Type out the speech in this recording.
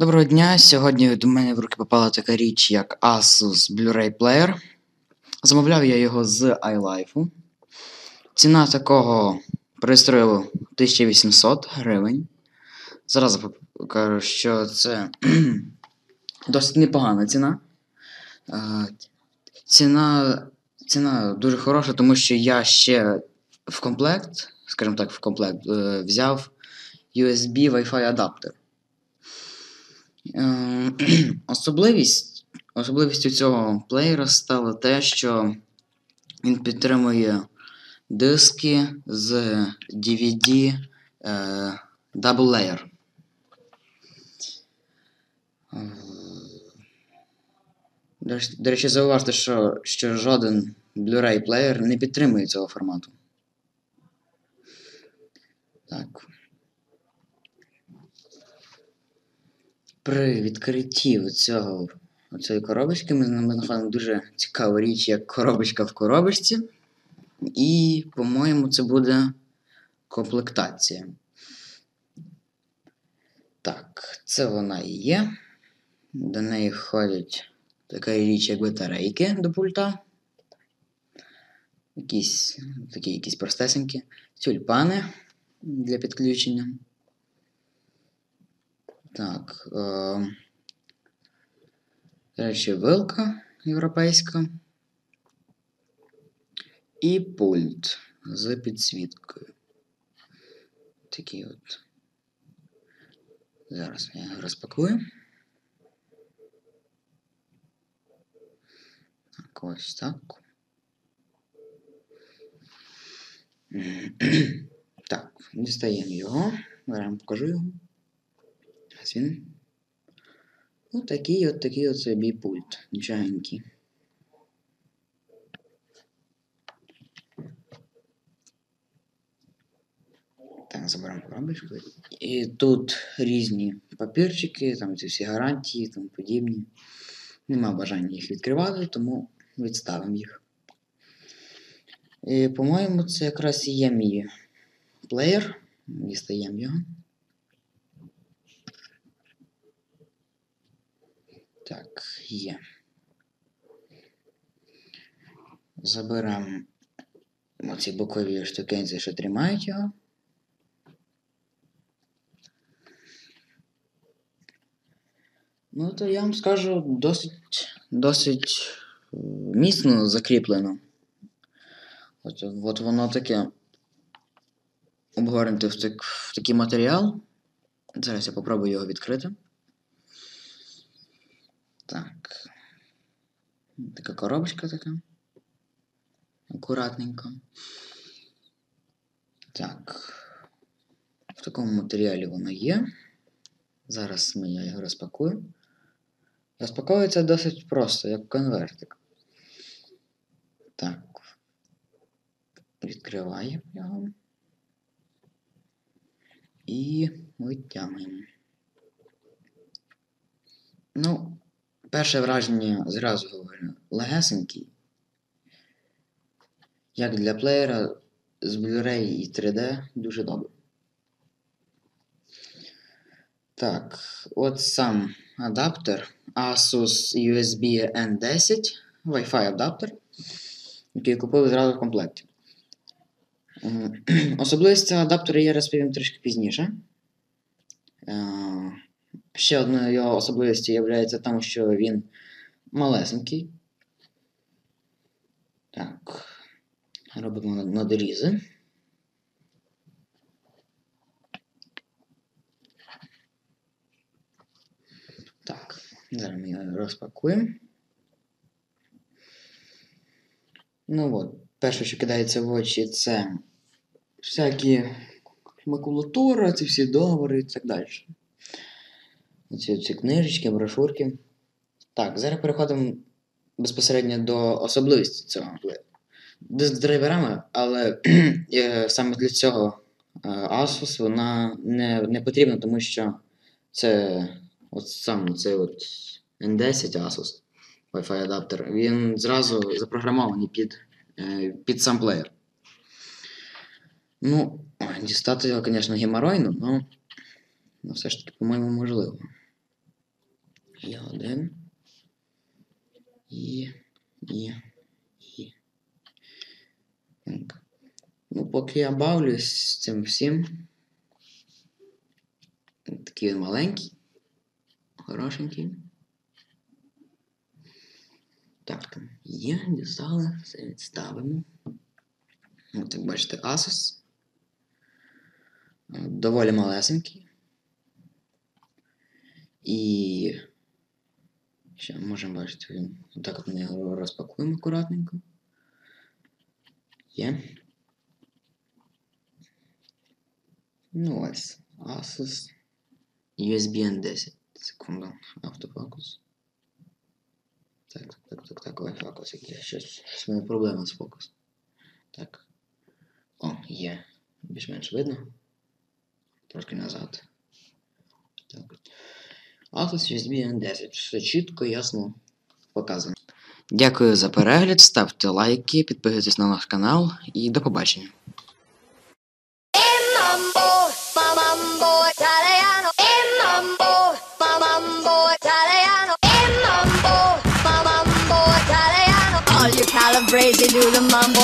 Доброго дня! Сьогодні до мене в руки попала така річ, як Asus Blu-ray Player. Замовляв я його з iLife. Ціна такого пристрою 1800 гривень. Зараз покажу, що це досить непогана ціна. Е, Ціна, ціна дуже хороша, тому що я ще в комплект, скажімо так, в комплект е, взяв USB Wi-Fi адаптер. Е, Особливість, особливістю цього плеєра стало те, що він підтримує диски з DVD е, Double Layer. До речі, зауважте, що, що жоден Blu-ray плеєр не підтримує цього формату. Так. При відкритті цього цієї коробочки ми, знаходимо дуже цікаву річ, як коробочка в коробочці. І, по-моєму, це буде комплектація. Так, це вона і є. До неї входять така річ, як батарейки до пульта. Якісь такі якісь простесенькі. Тюльпани для підключення. Так. Е, речі, вилка європейська. І пульт з підсвіткою. Такий от. Зараз я його розпакую. Так, ось так. Так, дістаємо його. Зараз покажу його. Ось він. Ось такий от такий от собі пульт. Нічогенький. Так, заберемо коробочку. І тут різні папірчики, там ці всі гарантії, тому подібні. Нема бажання їх відкривати, тому відставимо їх. І, по-моєму, це якраз і є мій плеєр. Дістаємо його. Так, є. Заберемо оці бокові штукенці, що тримають його. Ну, то я вам скажу досить, досить е, міцно закріплено. От, от воно таке обгорнуте в, так, в такий матеріал. Зараз я попробую його відкрити. Так. Така коробочка така. Акуратненько. Так. В такому матеріалі воно є. Зараз ми я його розпакую. Розпаковується досить просто, як конвертик. Так. Відкриваємо його. І витягуємо. Ну, перше враження зразу говорю, легесенький. Як для плеєра з Blu-ray і 3D дуже добре. Так, от сам адаптер Asus USB N10 Wi-Fi адаптер, який купив зразу в комплекті. М, Особливість цього адаптера я розповім трішки пізніше. Ще одною його особливістю є тому, що він малесенький. Так, робимо на- надорізи. Так, зараз ми його розпакуємо. Ну от, перше, що кидається в очі, це всякі макулатура, ці всі договори і так далі. Оці, ці книжечки, брошурки. Так, зараз переходимо безпосередньо до особливості цього плеєра. З драйверами, але е, саме для цього е, Asus вона не, не потрібна, тому що це от сам цей от N10 Asus Wi-Fi адаптер, він зразу запрограмований під, е, під сам плеєр. Ну, дістати його, звісно, геморойно, але ну, все ж таки, по-моєму, можливо. Є один. І. І. І. Так. Ну, поки я бавлюсь з цим всім. Такий він маленький. Хорошенький. Так, там є, дістали, все відставимо. От, як бачите, Asus. Доволі малесенький. І ще можемо бачити, отак от ми його розпакуємо акуратненько. Є. Ну ось, Asus USB N10. Секунду, автофокус. Так, так, так, так, так, ой, фокус який. Щось, в мене проблема з фокусом. Так. О, є. Більш-менш видно. Трошки назад. Так. Asus USB N10. Все чітко, ясно показано. Дякую за перегляд, ставте лайки, підписуйтесь на наш канал і до побачення. All you calabrese do the mambo